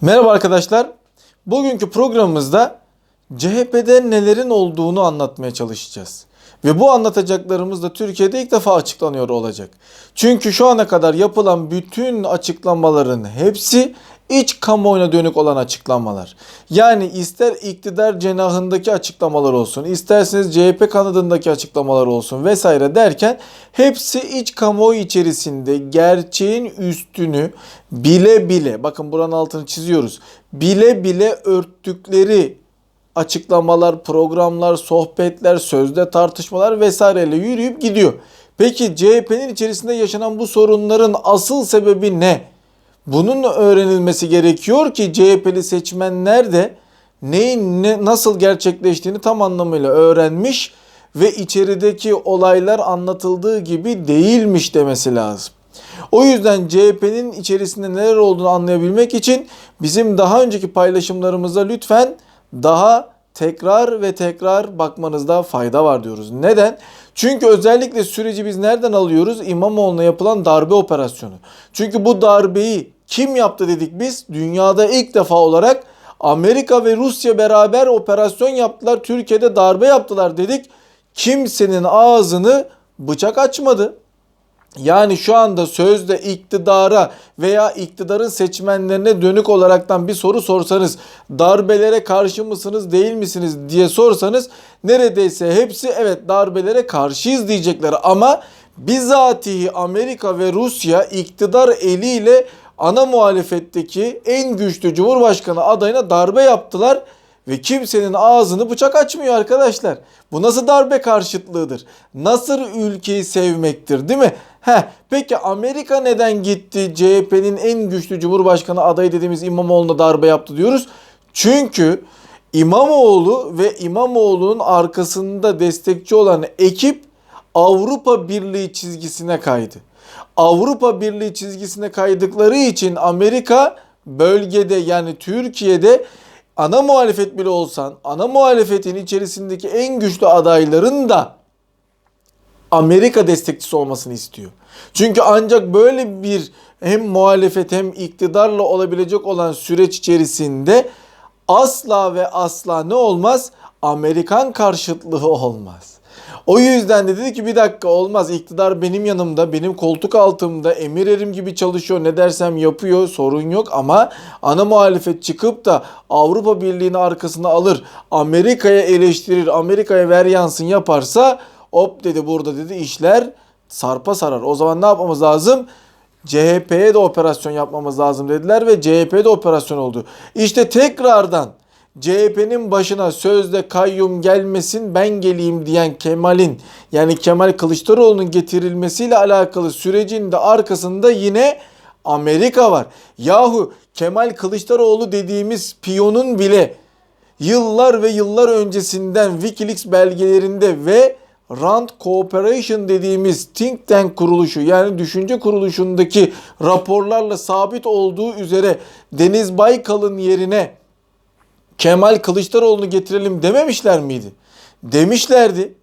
Merhaba arkadaşlar. Bugünkü programımızda CHP'de nelerin olduğunu anlatmaya çalışacağız. Ve bu anlatacaklarımız da Türkiye'de ilk defa açıklanıyor olacak. Çünkü şu ana kadar yapılan bütün açıklamaların hepsi iç kamuoyuna dönük olan açıklamalar. Yani ister iktidar cenahındaki açıklamalar olsun, isterseniz CHP kanadındaki açıklamalar olsun vesaire derken hepsi iç kamuoyu içerisinde gerçeğin üstünü bile bile, bakın buranın altını çiziyoruz, bile bile örttükleri açıklamalar, programlar, sohbetler, sözde tartışmalar vesaireyle yürüyüp gidiyor. Peki CHP'nin içerisinde yaşanan bu sorunların asıl sebebi ne? Bunun öğrenilmesi gerekiyor ki CHP'li seçmenler de neyin ne, nasıl gerçekleştiğini tam anlamıyla öğrenmiş ve içerideki olaylar anlatıldığı gibi değilmiş demesi lazım. O yüzden CHP'nin içerisinde neler olduğunu anlayabilmek için bizim daha önceki paylaşımlarımıza lütfen daha tekrar ve tekrar bakmanızda fayda var diyoruz. Neden? Çünkü özellikle süreci biz nereden alıyoruz? İmamoğlu'na yapılan darbe operasyonu. Çünkü bu darbeyi kim yaptı dedik biz? Dünyada ilk defa olarak Amerika ve Rusya beraber operasyon yaptılar. Türkiye'de darbe yaptılar dedik. Kimsenin ağzını bıçak açmadı. Yani şu anda sözde iktidara veya iktidarın seçmenlerine dönük olaraktan bir soru sorsanız darbelere karşı mısınız değil misiniz diye sorsanız neredeyse hepsi evet darbelere karşıyız diyecekler ama bizatihi Amerika ve Rusya iktidar eliyle ana muhalefetteki en güçlü cumhurbaşkanı adayına darbe yaptılar ve kimsenin ağzını bıçak açmıyor arkadaşlar. Bu nasıl darbe karşıtlığıdır? Nasıl ülkeyi sevmektir değil mi? Heh, peki Amerika neden gitti CHP'nin en güçlü cumhurbaşkanı adayı dediğimiz İmamoğlu'na darbe yaptı diyoruz? Çünkü İmamoğlu ve İmamoğlu'nun arkasında destekçi olan ekip Avrupa Birliği çizgisine kaydı. Avrupa Birliği çizgisine kaydıkları için Amerika bölgede yani Türkiye'de ana muhalefet bile olsan ana muhalefetin içerisindeki en güçlü adayların da Amerika destekçisi olmasını istiyor. Çünkü ancak böyle bir hem muhalefet hem iktidarla olabilecek olan süreç içerisinde asla ve asla ne olmaz? Amerikan karşıtlığı olmaz. O yüzden de dedi ki bir dakika olmaz iktidar benim yanımda benim koltuk altımda emir erim gibi çalışıyor ne dersem yapıyor sorun yok ama ana muhalefet çıkıp da Avrupa Birliği'ni arkasına alır Amerika'ya eleştirir Amerika'ya ver yansın yaparsa hop dedi burada dedi işler sarpa sarar. O zaman ne yapmamız lazım? CHP'ye de operasyon yapmamız lazım dediler ve CHP'de operasyon oldu. İşte tekrardan CHP'nin başına sözde kayyum gelmesin ben geleyim diyen Kemal'in yani Kemal Kılıçdaroğlu'nun getirilmesiyle alakalı sürecin de arkasında yine Amerika var. Yahu Kemal Kılıçdaroğlu dediğimiz piyonun bile yıllar ve yıllar öncesinden Wikileaks belgelerinde ve Rand Cooperation dediğimiz think tank kuruluşu yani düşünce kuruluşundaki raporlarla sabit olduğu üzere Deniz Baykal'ın yerine Kemal Kılıçdaroğlu'nu getirelim dememişler miydi? Demişlerdi.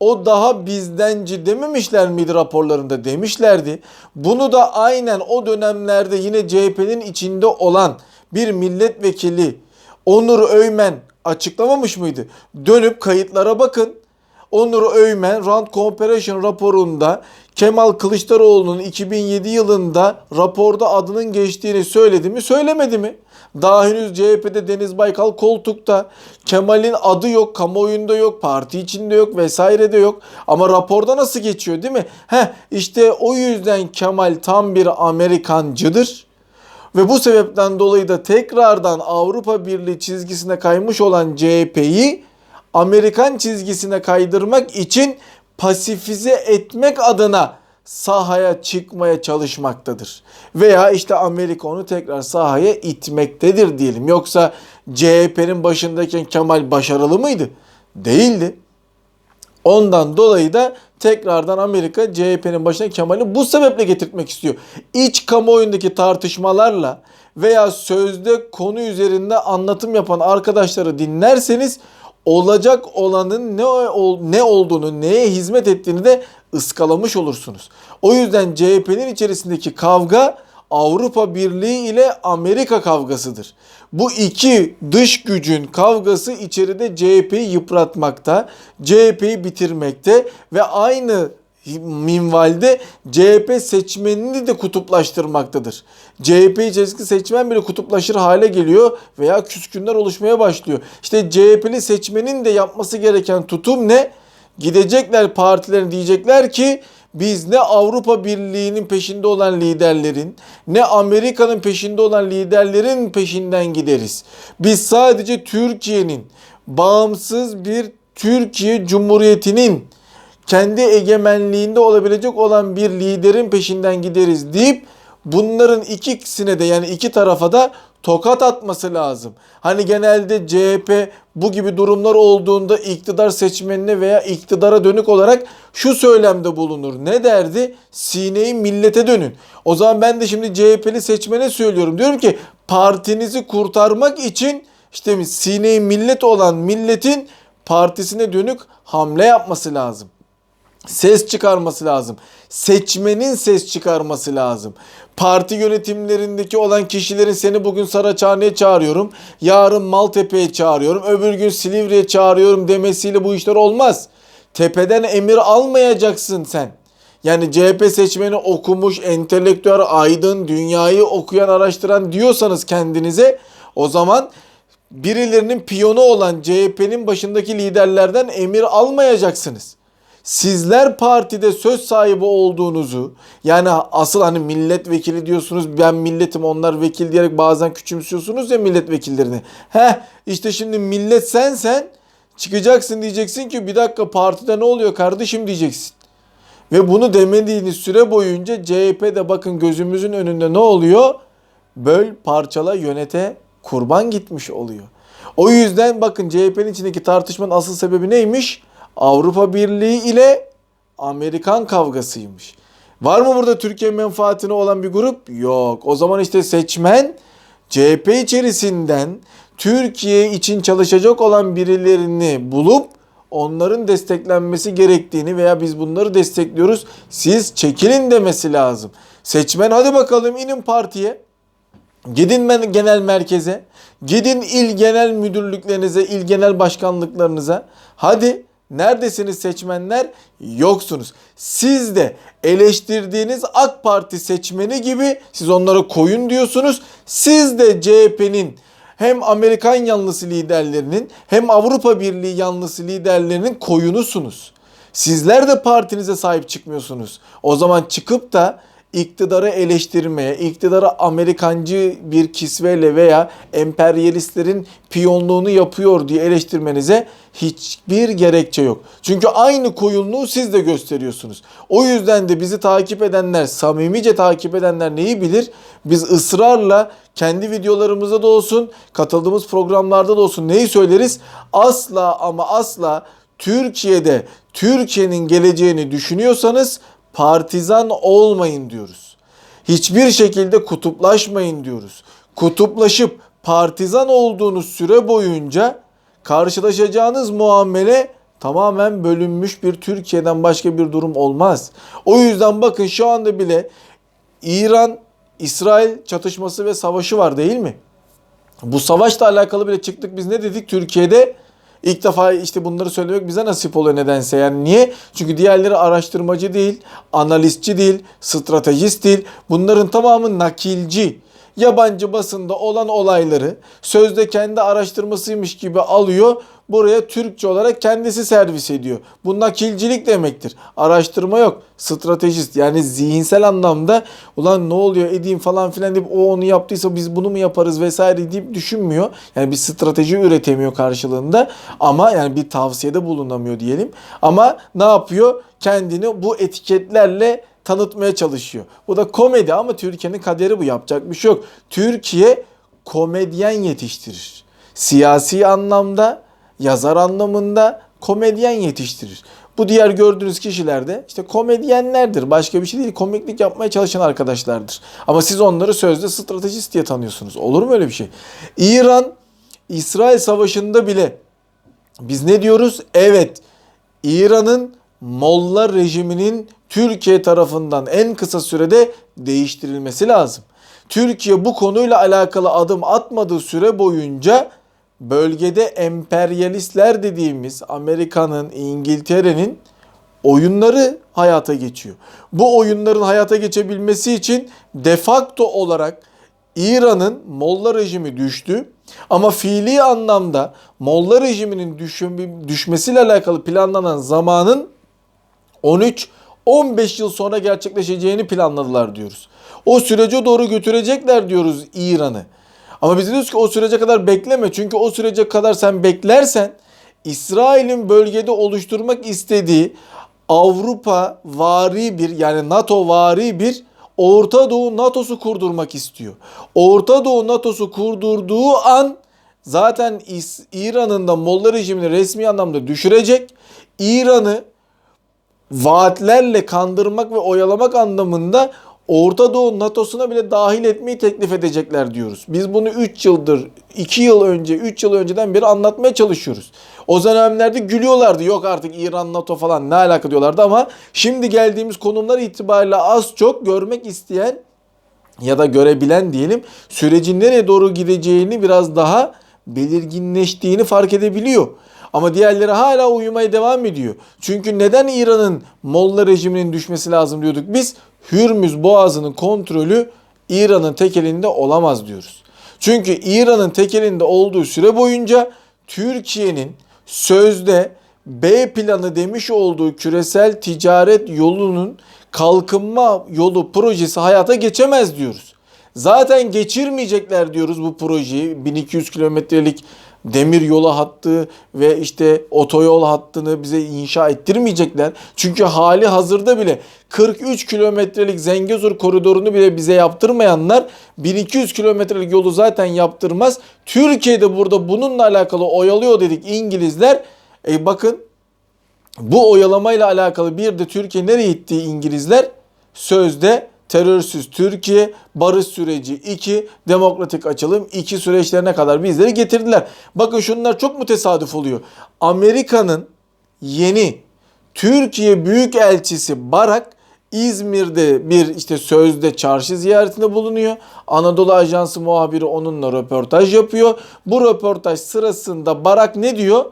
O daha bizdenci dememişler miydi raporlarında demişlerdi. Bunu da aynen o dönemlerde yine CHP'nin içinde olan bir milletvekili Onur Öymen açıklamamış mıydı? Dönüp kayıtlara bakın. Onur Öymen Rand Cooperation raporunda Kemal Kılıçdaroğlu'nun 2007 yılında raporda adının geçtiğini söyledi mi söylemedi mi? Daha henüz CHP'de Deniz Baykal koltukta. Kemal'in adı yok, kamuoyunda yok, parti içinde yok vesaire de yok. Ama raporda nasıl geçiyor değil mi? Heh işte o yüzden Kemal tam bir Amerikancıdır. Ve bu sebepten dolayı da tekrardan Avrupa Birliği çizgisine kaymış olan CHP'yi Amerikan çizgisine kaydırmak için pasifize etmek adına sahaya çıkmaya çalışmaktadır. Veya işte Amerika onu tekrar sahaya itmektedir diyelim. Yoksa CHP'nin başındayken Kemal başarılı mıydı? Değildi. Ondan dolayı da tekrardan Amerika CHP'nin başına Kemal'i bu sebeple getirtmek istiyor. İç kamuoyundaki tartışmalarla veya sözde konu üzerinde anlatım yapan arkadaşları dinlerseniz olacak olanın ne ne olduğunu, neye hizmet ettiğini de ıskalamış olursunuz. O yüzden CHP'nin içerisindeki kavga Avrupa Birliği ile Amerika kavgasıdır. Bu iki dış gücün kavgası içeride CHP'yi yıpratmakta, CHP'yi bitirmekte ve aynı minvalde CHP seçmenini de kutuplaştırmaktadır. CHP içerisindeki seçmen bile kutuplaşır hale geliyor veya küskünler oluşmaya başlıyor. İşte CHP'li seçmenin de yapması gereken tutum ne? Gidecekler partilerin diyecekler ki biz ne Avrupa Birliği'nin peşinde olan liderlerin ne Amerika'nın peşinde olan liderlerin peşinden gideriz. Biz sadece Türkiye'nin bağımsız bir Türkiye Cumhuriyeti'nin kendi egemenliğinde olabilecek olan bir liderin peşinden gideriz deyip bunların ikisine de yani iki tarafa da tokat atması lazım. Hani genelde CHP bu gibi durumlar olduğunda iktidar seçmenine veya iktidara dönük olarak şu söylemde bulunur. Ne derdi? Sineyi millete dönün. O zaman ben de şimdi CHP'li seçmene söylüyorum. Diyorum ki partinizi kurtarmak için işte sineyi millet olan milletin partisine dönük hamle yapması lazım ses çıkarması lazım. Seçmenin ses çıkarması lazım. Parti yönetimlerindeki olan kişilerin seni bugün Saraçhane'ye çağırıyorum. Yarın Maltepe'ye çağırıyorum. Öbür gün Silivri'ye çağırıyorum demesiyle bu işler olmaz. Tepeden emir almayacaksın sen. Yani CHP seçmeni okumuş, entelektüel, aydın, dünyayı okuyan, araştıran diyorsanız kendinize o zaman birilerinin piyonu olan CHP'nin başındaki liderlerden emir almayacaksınız sizler partide söz sahibi olduğunuzu yani asıl hani milletvekili diyorsunuz ben milletim onlar vekil diyerek bazen küçümsüyorsunuz ya milletvekillerini. Heh işte şimdi millet sensen çıkacaksın diyeceksin ki bir dakika partide ne oluyor kardeşim diyeceksin. Ve bunu demediğiniz süre boyunca CHP'de bakın gözümüzün önünde ne oluyor? Böl, parçala, yönete kurban gitmiş oluyor. O yüzden bakın CHP'nin içindeki tartışmanın asıl sebebi neymiş? Avrupa Birliği ile Amerikan kavgasıymış. Var mı burada Türkiye menfaatine olan bir grup? Yok. O zaman işte seçmen CHP içerisinden Türkiye için çalışacak olan birilerini bulup onların desteklenmesi gerektiğini veya biz bunları destekliyoruz siz çekilin demesi lazım. Seçmen hadi bakalım inin partiye. Gidin genel merkeze. Gidin il genel müdürlüklerinize, il genel başkanlıklarınıza. Hadi Neredesiniz seçmenler? Yoksunuz. Siz de eleştirdiğiniz AK Parti seçmeni gibi siz onlara koyun diyorsunuz. Siz de CHP'nin hem Amerikan yanlısı liderlerinin hem Avrupa Birliği yanlısı liderlerinin koyunusunuz. Sizler de partinize sahip çıkmıyorsunuz. O zaman çıkıp da iktidarı eleştirmeye, iktidarı Amerikancı bir kisveyle veya emperyalistlerin piyonluğunu yapıyor diye eleştirmenize hiçbir gerekçe yok. Çünkü aynı koyunluğu siz de gösteriyorsunuz. O yüzden de bizi takip edenler, samimice takip edenler neyi bilir? Biz ısrarla kendi videolarımızda da olsun, katıldığımız programlarda da olsun neyi söyleriz? Asla ama asla Türkiye'de Türkiye'nin geleceğini düşünüyorsanız partizan olmayın diyoruz. Hiçbir şekilde kutuplaşmayın diyoruz. Kutuplaşıp partizan olduğunuz süre boyunca karşılaşacağınız muamele tamamen bölünmüş bir Türkiye'den başka bir durum olmaz. O yüzden bakın şu anda bile İran İsrail çatışması ve savaşı var değil mi? Bu savaşla alakalı bile çıktık biz ne dedik Türkiye'de? İlk defa işte bunları söylemek bize nasip oluyor nedense. Yani niye? Çünkü diğerleri araştırmacı değil, analistçi değil, stratejist değil. Bunların tamamı nakilci. Yabancı basında olan olayları sözde kendi araştırmasıymış gibi alıyor buraya Türkçe olarak kendisi servis ediyor. Bu nakilcilik demektir. Araştırma yok. Stratejist yani zihinsel anlamda ulan ne oluyor edeyim falan filan deyip o onu yaptıysa biz bunu mu yaparız vesaire deyip düşünmüyor. Yani bir strateji üretemiyor karşılığında ama yani bir tavsiyede bulunamıyor diyelim. Ama ne yapıyor? Kendini bu etiketlerle tanıtmaya çalışıyor. Bu da komedi ama Türkiye'nin kaderi bu. Yapacak bir şey yok. Türkiye komedyen yetiştirir. Siyasi anlamda yazar anlamında komedyen yetiştirir. Bu diğer gördüğünüz kişiler de işte komedyenlerdir. Başka bir şey değil. Komiklik yapmaya çalışan arkadaşlardır. Ama siz onları sözde stratejist diye tanıyorsunuz. Olur mu öyle bir şey? İran İsrail Savaşı'nda bile biz ne diyoruz? Evet İran'ın Molla rejiminin Türkiye tarafından en kısa sürede değiştirilmesi lazım. Türkiye bu konuyla alakalı adım atmadığı süre boyunca bölgede emperyalistler dediğimiz Amerika'nın, İngiltere'nin oyunları hayata geçiyor. Bu oyunların hayata geçebilmesi için de facto olarak İran'ın Molla rejimi düştü. Ama fiili anlamda Molla rejiminin düşmesiyle alakalı planlanan zamanın 13-15 yıl sonra gerçekleşeceğini planladılar diyoruz. O sürece doğru götürecekler diyoruz İran'ı. Ama biz diyoruz ki o sürece kadar bekleme. Çünkü o sürece kadar sen beklersen İsrail'in bölgede oluşturmak istediği Avrupa vari bir yani NATO vari bir Orta Doğu NATO'su kurdurmak istiyor. Orta Doğu NATO'su kurdurduğu an zaten İran'ın da Molla rejimini resmi anlamda düşürecek. İran'ı vaatlerle kandırmak ve oyalamak anlamında Orta Doğu NATO'suna bile dahil etmeyi teklif edecekler diyoruz. Biz bunu 3 yıldır, 2 yıl önce, 3 yıl önceden beri anlatmaya çalışıyoruz. O dönemlerde gülüyorlardı. Yok artık İran, NATO falan ne alaka diyorlardı ama şimdi geldiğimiz konumlar itibariyle az çok görmek isteyen ya da görebilen diyelim sürecin nereye doğru gideceğini biraz daha belirginleştiğini fark edebiliyor. Ama diğerleri hala uyumaya devam ediyor. Çünkü neden İran'ın Molla rejiminin düşmesi lazım diyorduk biz? Hürmüz Boğazı'nın kontrolü İran'ın tek elinde olamaz diyoruz. Çünkü İran'ın tek elinde olduğu süre boyunca Türkiye'nin sözde B planı demiş olduğu küresel ticaret yolunun kalkınma yolu projesi hayata geçemez diyoruz. Zaten geçirmeyecekler diyoruz bu projeyi. 1200 kilometrelik demir yolu hattı ve işte otoyol hattını bize inşa ettirmeyecekler. Çünkü hali hazırda bile 43 kilometrelik Zengezur koridorunu bile bize yaptırmayanlar 1200 kilometrelik yolu zaten yaptırmaz. Türkiye'de burada bununla alakalı oyalıyor dedik İngilizler. E bakın bu oyalamayla alakalı bir de Türkiye nereye gitti İngilizler? Sözde terörsüz Türkiye, barış süreci 2, demokratik açılım 2 süreçlerine kadar bizleri getirdiler. Bakın şunlar çok mu tesadüf oluyor? Amerika'nın yeni Türkiye Büyükelçisi Barak İzmir'de bir işte sözde çarşı ziyaretinde bulunuyor. Anadolu Ajansı muhabiri onunla röportaj yapıyor. Bu röportaj sırasında Barak ne diyor?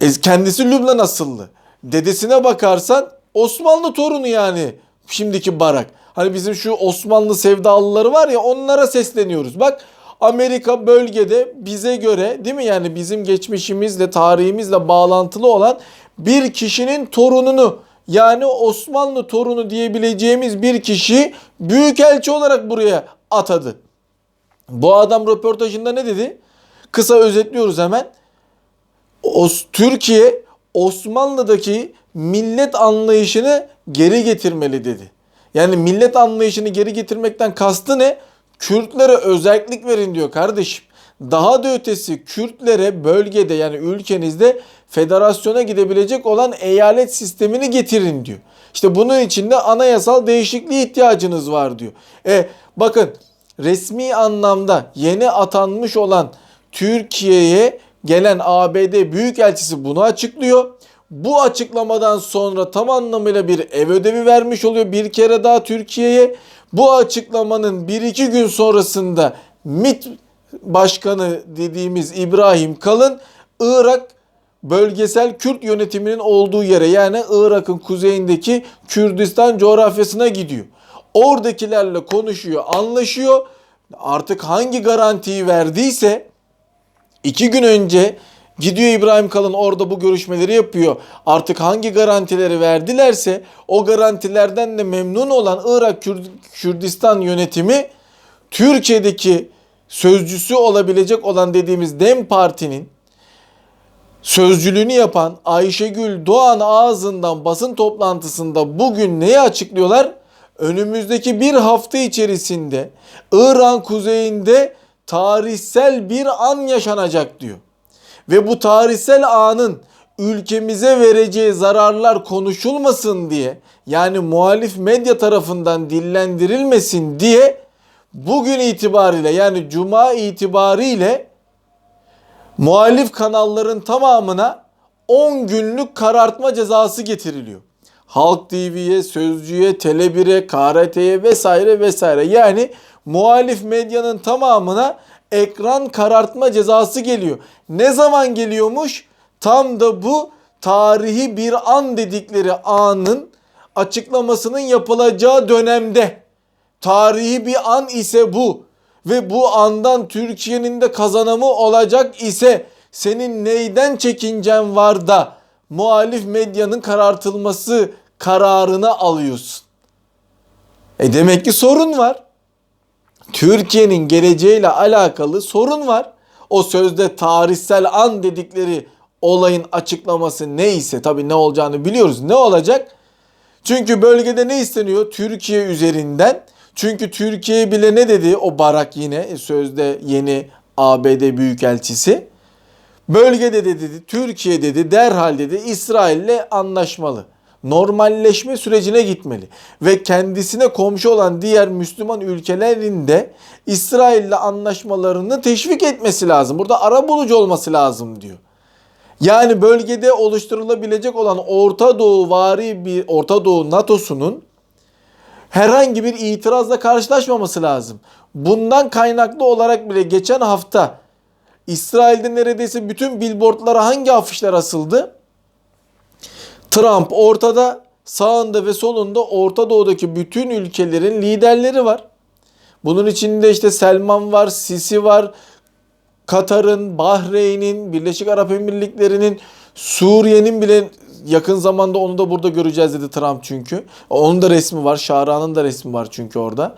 E, kendisi Lübnan asıllı. Dedesine bakarsan Osmanlı torunu yani şimdiki Barak. Hani bizim şu Osmanlı sevdalıları var ya onlara sesleniyoruz. Bak Amerika bölgede bize göre değil mi yani bizim geçmişimizle tarihimizle bağlantılı olan bir kişinin torununu yani Osmanlı torunu diyebileceğimiz bir kişi büyükelçi olarak buraya atadı. Bu adam röportajında ne dedi? Kısa özetliyoruz hemen. Os- Türkiye Osmanlı'daki millet anlayışını geri getirmeli dedi. Yani millet anlayışını geri getirmekten kastı ne? Kürtlere özellik verin diyor kardeşim. Daha da ötesi Kürtlere bölgede yani ülkenizde federasyona gidebilecek olan eyalet sistemini getirin diyor. İşte bunun için de anayasal değişikliğe ihtiyacınız var diyor. E bakın resmi anlamda yeni atanmış olan Türkiye'ye gelen ABD Büyükelçisi bunu açıklıyor. Bu açıklamadan sonra tam anlamıyla bir ev ödevi vermiş oluyor bir kere daha Türkiye'ye. Bu açıklamanın bir iki gün sonrasında MİT Başkanı dediğimiz İbrahim Kalın Irak bölgesel Kürt yönetiminin olduğu yere yani Irak'ın kuzeyindeki Kürdistan coğrafyasına gidiyor. Oradakilerle konuşuyor, anlaşıyor. Artık hangi garantiyi verdiyse iki gün önce gidiyor İbrahim Kalın orada bu görüşmeleri yapıyor. Artık hangi garantileri verdilerse o garantilerden de memnun olan Irak Kürd- Kürdistan yönetimi Türkiye'deki sözcüsü olabilecek olan dediğimiz DEM Parti'nin sözcülüğünü yapan Ayşegül Doğan ağzından basın toplantısında bugün neyi açıklıyorlar? Önümüzdeki bir hafta içerisinde İran kuzeyinde tarihsel bir an yaşanacak diyor. Ve bu tarihsel anın ülkemize vereceği zararlar konuşulmasın diye yani muhalif medya tarafından dillendirilmesin diye bugün itibariyle yani cuma itibariyle muhalif kanalların tamamına 10 günlük karartma cezası getiriliyor. Halk TV'ye, Sözcü'ye, Tele1'e, KRT'ye vesaire vesaire. Yani muhalif medyanın tamamına ekran karartma cezası geliyor. Ne zaman geliyormuş? Tam da bu tarihi bir an dedikleri anın açıklamasının yapılacağı dönemde. Tarihi bir an ise bu ve bu andan Türkiye'nin de kazanımı olacak ise senin neyden çekincen var da muhalif medyanın karartılması kararını alıyorsun? E demek ki sorun var. Türkiye'nin geleceğiyle alakalı sorun var. O sözde tarihsel an dedikleri olayın açıklaması neyse tabii ne olacağını biliyoruz. Ne olacak? Çünkü bölgede ne isteniyor? Türkiye üzerinden. Çünkü Türkiye bile ne dedi? O Barak yine sözde yeni ABD Büyükelçisi. Bölgede de dedi, Türkiye dedi, derhal dedi İsrail'le anlaşmalı. Normalleşme sürecine gitmeli. Ve kendisine komşu olan diğer Müslüman ülkelerin de İsrail'le anlaşmalarını teşvik etmesi lazım. Burada ara bulucu olması lazım diyor. Yani bölgede oluşturulabilecek olan Orta Doğu vari bir Orta Doğu NATO'sunun herhangi bir itirazla karşılaşmaması lazım. Bundan kaynaklı olarak bile geçen hafta İsrail'de neredeyse bütün billboardlara hangi afişler asıldı? Trump ortada, sağında ve solunda Orta Doğu'daki bütün ülkelerin liderleri var. Bunun içinde işte Selman var, Sisi var, Katar'ın, Bahreyn'in, Birleşik Arap Emirlikleri'nin, Suriye'nin bile yakın zamanda onu da burada göreceğiz dedi Trump çünkü. Onun da resmi var, Şara'nın da resmi var çünkü orada.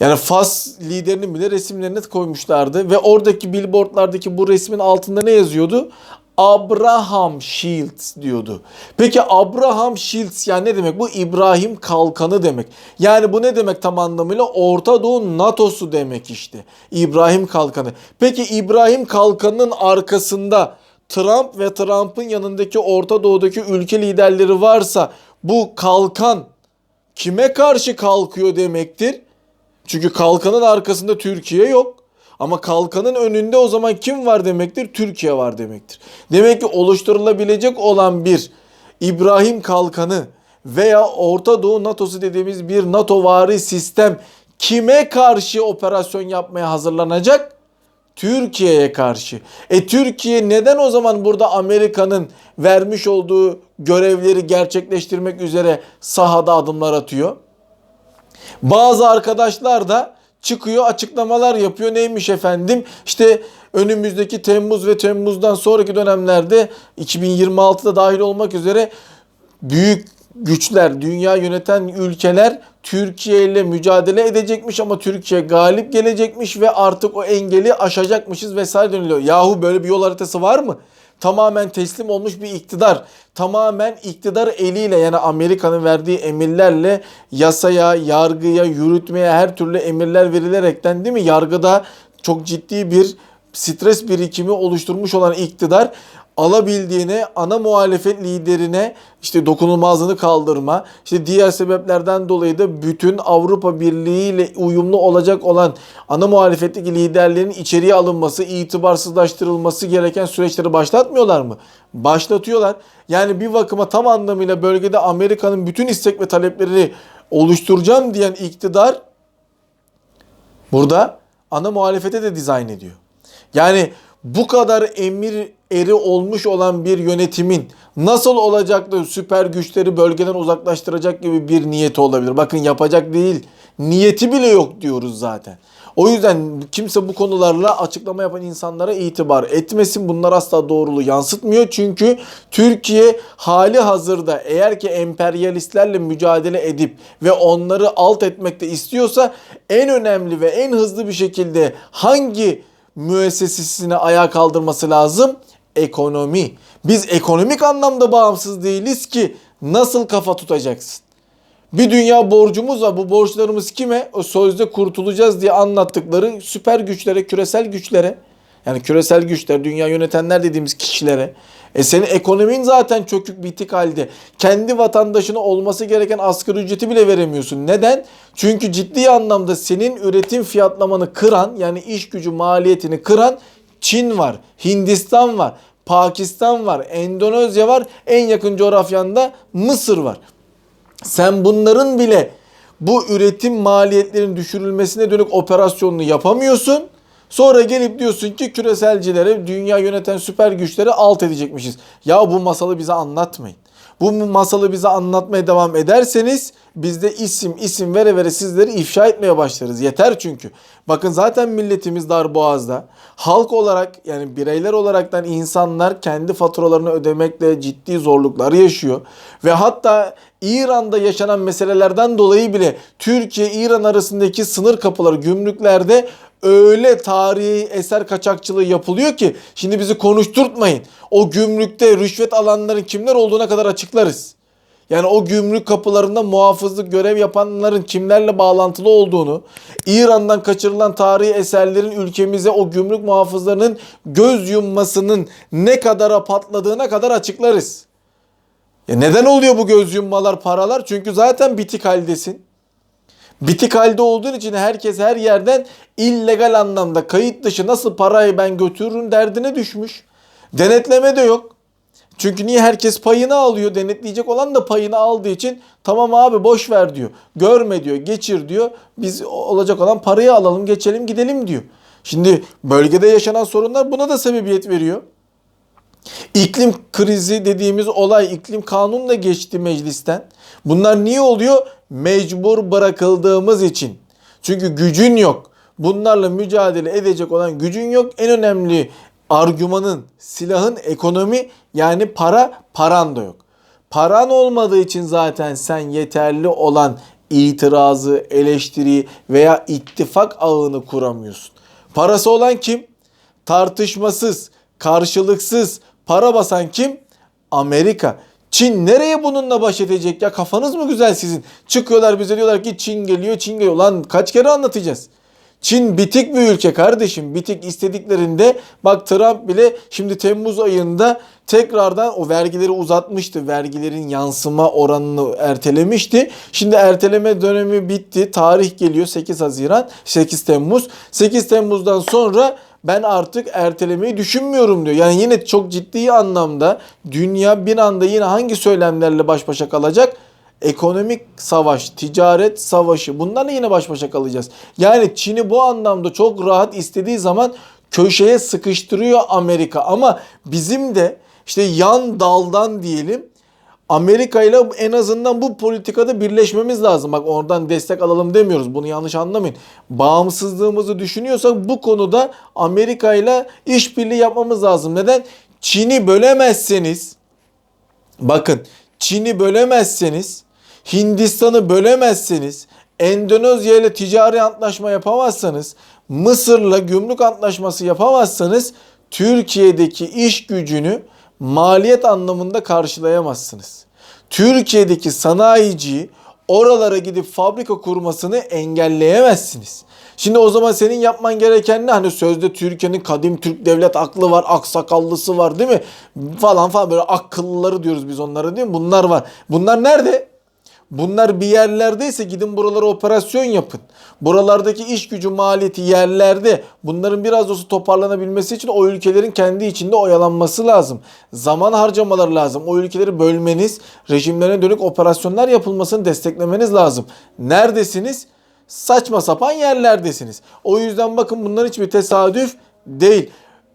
Yani Fas liderinin bile resimlerini koymuşlardı ve oradaki billboardlardaki bu resmin altında ne yazıyordu? Abraham Shields diyordu. Peki Abraham Shields yani ne demek? Bu İbrahim kalkanı demek. Yani bu ne demek tam anlamıyla? Orta Doğu NATO'su demek işte. İbrahim kalkanı. Peki İbrahim kalkanının arkasında Trump ve Trump'ın yanındaki Orta Doğu'daki ülke liderleri varsa bu kalkan kime karşı kalkıyor demektir? Çünkü kalkanın arkasında Türkiye yok. Ama kalkanın önünde o zaman kim var demektir? Türkiye var demektir. Demek ki oluşturulabilecek olan bir İbrahim kalkanı veya Orta Doğu NATO'su dediğimiz bir NATO vari sistem kime karşı operasyon yapmaya hazırlanacak? Türkiye'ye karşı. E Türkiye neden o zaman burada Amerika'nın vermiş olduğu görevleri gerçekleştirmek üzere sahada adımlar atıyor? Bazı arkadaşlar da çıkıyor açıklamalar yapıyor. Neymiş efendim? İşte önümüzdeki Temmuz ve Temmuz'dan sonraki dönemlerde 2026'da dahil olmak üzere büyük güçler, dünya yöneten ülkeler Türkiye ile mücadele edecekmiş ama Türkiye galip gelecekmiş ve artık o engeli aşacakmışız vesaire deniliyor. Yahu böyle bir yol haritası var mı? Tamamen teslim olmuş bir iktidar. Tamamen iktidar eliyle yani Amerika'nın verdiği emirlerle yasaya, yargıya, yürütmeye her türlü emirler verilerekten değil mi? Yargıda çok ciddi bir stres birikimi oluşturmuş olan iktidar alabildiğine ana muhalefet liderine işte dokunulmazlığını kaldırma, işte diğer sebeplerden dolayı da bütün Avrupa Birliği ile uyumlu olacak olan ana muhalefetteki liderlerin içeriye alınması, itibarsızlaştırılması gereken süreçleri başlatmıyorlar mı? Başlatıyorlar. Yani bir bakıma tam anlamıyla bölgede Amerika'nın bütün istek ve taleplerini oluşturacağım diyen iktidar burada ana muhalefete de dizayn ediyor. Yani bu kadar emir eri olmuş olan bir yönetimin nasıl olacak da süper güçleri bölgeden uzaklaştıracak gibi bir niyeti olabilir. Bakın yapacak değil. Niyeti bile yok diyoruz zaten. O yüzden kimse bu konularla açıklama yapan insanlara itibar etmesin. Bunlar asla doğruluğu yansıtmıyor. Çünkü Türkiye hali hazırda eğer ki emperyalistlerle mücadele edip ve onları alt etmekte istiyorsa en önemli ve en hızlı bir şekilde hangi müessesesini ayağa kaldırması lazım? Ekonomi. Biz ekonomik anlamda bağımsız değiliz ki nasıl kafa tutacaksın? Bir dünya borcumuz var. Bu borçlarımız kime? O sözde kurtulacağız diye anlattıkları süper güçlere, küresel güçlere. Yani küresel güçler, dünya yönetenler dediğimiz kişilere. E senin ekonomin zaten çökük bitik halde. Kendi vatandaşına olması gereken asgari ücreti bile veremiyorsun. Neden? Çünkü ciddi anlamda senin üretim fiyatlamanı kıran yani iş gücü maliyetini kıran Çin var, Hindistan var, Pakistan var, Endonezya var, en yakın coğrafyanda Mısır var. Sen bunların bile bu üretim maliyetlerinin düşürülmesine dönük operasyonunu yapamıyorsun. Sonra gelip diyorsun ki küreselcilere, dünya yöneten süper güçleri alt edecekmişiz. Ya bu masalı bize anlatmayın. Bu masalı bize anlatmaya devam ederseniz biz de isim isim vere vere sizleri ifşa etmeye başlarız. Yeter çünkü. Bakın zaten milletimiz dar boğazda. Halk olarak yani bireyler olaraktan insanlar kendi faturalarını ödemekle ciddi zorluklar yaşıyor. Ve hatta İran'da yaşanan meselelerden dolayı bile Türkiye-İran arasındaki sınır kapıları gümrüklerde öyle tarihi eser kaçakçılığı yapılıyor ki şimdi bizi konuşturtmayın. O gümrükte rüşvet alanların kimler olduğuna kadar açıklarız. Yani o gümrük kapılarında muhafızlık görev yapanların kimlerle bağlantılı olduğunu, İran'dan kaçırılan tarihi eserlerin ülkemize o gümrük muhafızlarının göz yummasının ne kadara patladığına kadar açıklarız. Ya neden oluyor bu göz yummalar, paralar? Çünkü zaten bitik haldesin. Bitik halde olduğun için herkes her yerden illegal anlamda kayıt dışı nasıl parayı ben götürürüm derdine düşmüş. Denetleme de yok. Çünkü niye herkes payını alıyor? Denetleyecek olan da payını aldığı için tamam abi boş ver diyor. Görme diyor, geçir diyor. Biz olacak olan parayı alalım, geçelim, gidelim diyor. Şimdi bölgede yaşanan sorunlar buna da sebebiyet veriyor. İklim krizi dediğimiz olay iklim kanunla geçti meclisten. Bunlar niye oluyor? Mecbur bırakıldığımız için. Çünkü gücün yok. Bunlarla mücadele edecek olan gücün yok. En önemli argümanın, silahın ekonomi yani para, paran da yok. Paran olmadığı için zaten sen yeterli olan itirazı, eleştiriyi veya ittifak ağını kuramıyorsun. Parası olan kim? Tartışmasız, karşılıksız para basan kim? Amerika. Çin nereye bununla baş edecek ya? Kafanız mı güzel sizin? Çıkıyorlar bize diyorlar ki Çin geliyor, Çin geliyor. Lan kaç kere anlatacağız? Çin bitik bir ülke kardeşim. Bitik istediklerinde bak Trump bile şimdi Temmuz ayında tekrardan o vergileri uzatmıştı. Vergilerin yansıma oranını ertelemişti. Şimdi erteleme dönemi bitti. Tarih geliyor 8 Haziran, 8 Temmuz. 8 Temmuz'dan sonra ben artık ertelemeyi düşünmüyorum diyor. Yani yine çok ciddi anlamda dünya bir anda yine hangi söylemlerle baş başa kalacak? Ekonomik savaş, ticaret savaşı bunlarla yine baş başa kalacağız. Yani Çin'i bu anlamda çok rahat istediği zaman köşeye sıkıştırıyor Amerika. Ama bizim de işte yan daldan diyelim Amerika ile en azından bu politikada birleşmemiz lazım. Bak oradan destek alalım demiyoruz. Bunu yanlış anlamayın. Bağımsızlığımızı düşünüyorsak bu konuda Amerika ile işbirliği yapmamız lazım. Neden? Çin'i bölemezseniz bakın Çin'i bölemezseniz Hindistan'ı bölemezseniz Endonezya ile ticari antlaşma yapamazsanız Mısır'la gümrük antlaşması yapamazsanız Türkiye'deki iş gücünü maliyet anlamında karşılayamazsınız. Türkiye'deki sanayiciyi oralara gidip fabrika kurmasını engelleyemezsiniz. Şimdi o zaman senin yapman gereken ne? Hani sözde Türkiye'nin kadim Türk devlet aklı var, aksakallısı var değil mi? Falan falan böyle akıllıları diyoruz biz onlara değil mi? Bunlar var. Bunlar nerede? Bunlar bir yerlerdeyse gidin buralara operasyon yapın. Buralardaki iş gücü maliyeti yerlerde. Bunların biraz olsa toparlanabilmesi için o ülkelerin kendi içinde oyalanması lazım. Zaman harcamaları lazım. O ülkeleri bölmeniz, rejimlerine dönük operasyonlar yapılmasını desteklemeniz lazım. Neredesiniz? Saçma sapan yerlerdesiniz. O yüzden bakın bunlar hiçbir tesadüf değil.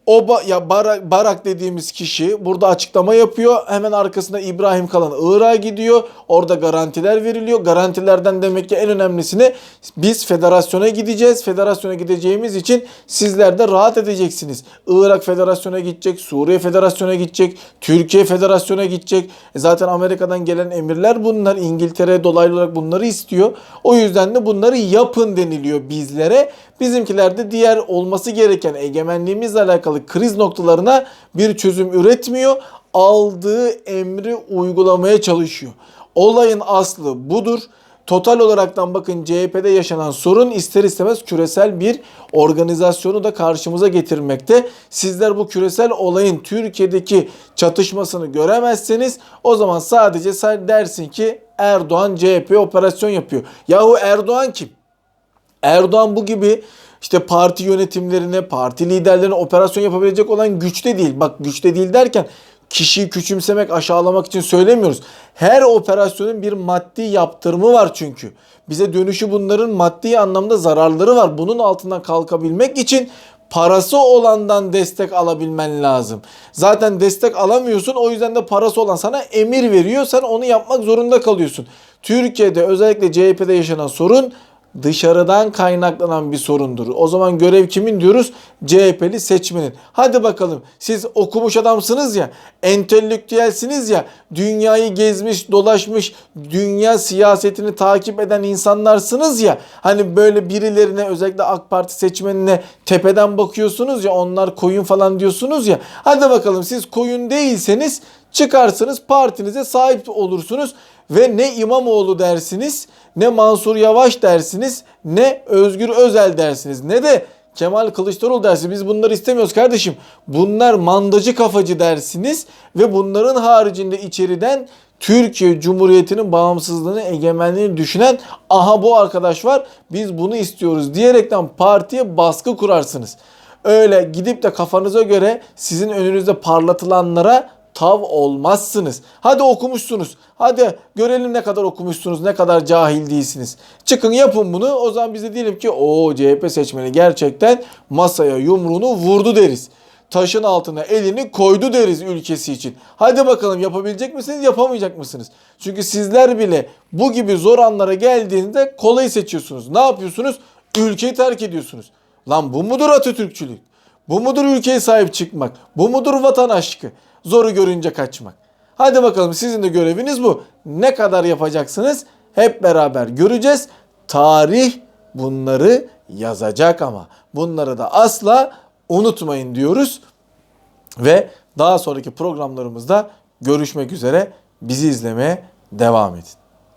O ba- ya Barak, Barak dediğimiz kişi burada açıklama yapıyor. Hemen arkasında İbrahim Kalan Irak'a gidiyor. Orada garantiler veriliyor. Garantilerden demek ki en önemlisini biz federasyona gideceğiz. Federasyona gideceğimiz için sizler de rahat edeceksiniz. Irak federasyona gidecek, Suriye federasyona gidecek, Türkiye federasyona gidecek. E zaten Amerika'dan gelen emirler bunlar. İngiltere dolaylı olarak bunları istiyor. O yüzden de bunları yapın deniliyor bizlere. Bizimkiler de diğer olması gereken egemenliğimizle alakalı kriz noktalarına bir çözüm üretmiyor. Aldığı emri uygulamaya çalışıyor. Olayın aslı budur. Total olaraktan bakın CHP'de yaşanan sorun ister istemez küresel bir organizasyonu da karşımıza getirmekte. Sizler bu küresel olayın Türkiye'deki çatışmasını göremezseniz o zaman sadece sen dersin ki Erdoğan CHP operasyon yapıyor. Yahu Erdoğan kim? Erdoğan bu gibi işte parti yönetimlerine, parti liderlerine operasyon yapabilecek olan güçte değil. Bak güçte değil derken kişiyi küçümsemek, aşağılamak için söylemiyoruz. Her operasyonun bir maddi yaptırımı var çünkü. Bize dönüşü bunların maddi anlamda zararları var. Bunun altından kalkabilmek için parası olandan destek alabilmen lazım. Zaten destek alamıyorsun o yüzden de parası olan sana emir veriyor. Sen onu yapmak zorunda kalıyorsun. Türkiye'de özellikle CHP'de yaşanan sorun dışarıdan kaynaklanan bir sorundur. O zaman görev kimin diyoruz? CHP'li seçmenin. Hadi bakalım siz okumuş adamsınız ya, entelektüelsiniz ya, dünyayı gezmiş, dolaşmış, dünya siyasetini takip eden insanlarsınız ya. Hani böyle birilerine özellikle AK Parti seçmenine tepeden bakıyorsunuz ya, onlar koyun falan diyorsunuz ya. Hadi bakalım siz koyun değilseniz çıkarsınız partinize sahip olursunuz ve ne İmamoğlu dersiniz, ne Mansur Yavaş dersiniz, ne Özgür Özel dersiniz, ne de Kemal Kılıçdaroğlu dersiniz. Biz bunları istemiyoruz kardeşim. Bunlar mandacı kafacı dersiniz ve bunların haricinde içeriden Türkiye Cumhuriyeti'nin bağımsızlığını, egemenliğini düşünen aha bu arkadaş var biz bunu istiyoruz diyerekten partiye baskı kurarsınız. Öyle gidip de kafanıza göre sizin önünüzde parlatılanlara tav olmazsınız. Hadi okumuşsunuz. Hadi görelim ne kadar okumuşsunuz, ne kadar cahil değilsiniz. Çıkın yapın bunu. O zaman biz de diyelim ki o CHP seçmeni gerçekten masaya yumruğunu vurdu deriz. Taşın altına elini koydu deriz ülkesi için. Hadi bakalım yapabilecek misiniz, yapamayacak mısınız? Çünkü sizler bile bu gibi zor anlara geldiğinde kolayı seçiyorsunuz. Ne yapıyorsunuz? Ülkeyi terk ediyorsunuz. Lan bu mudur Atatürkçülük? Bu mudur ülkeye sahip çıkmak? Bu mudur vatan aşkı? Zoru görünce kaçmak. Hadi bakalım sizin de göreviniz bu. Ne kadar yapacaksınız? Hep beraber göreceğiz. Tarih bunları yazacak ama bunları da asla unutmayın diyoruz. Ve daha sonraki programlarımızda görüşmek üzere. Bizi izlemeye devam edin.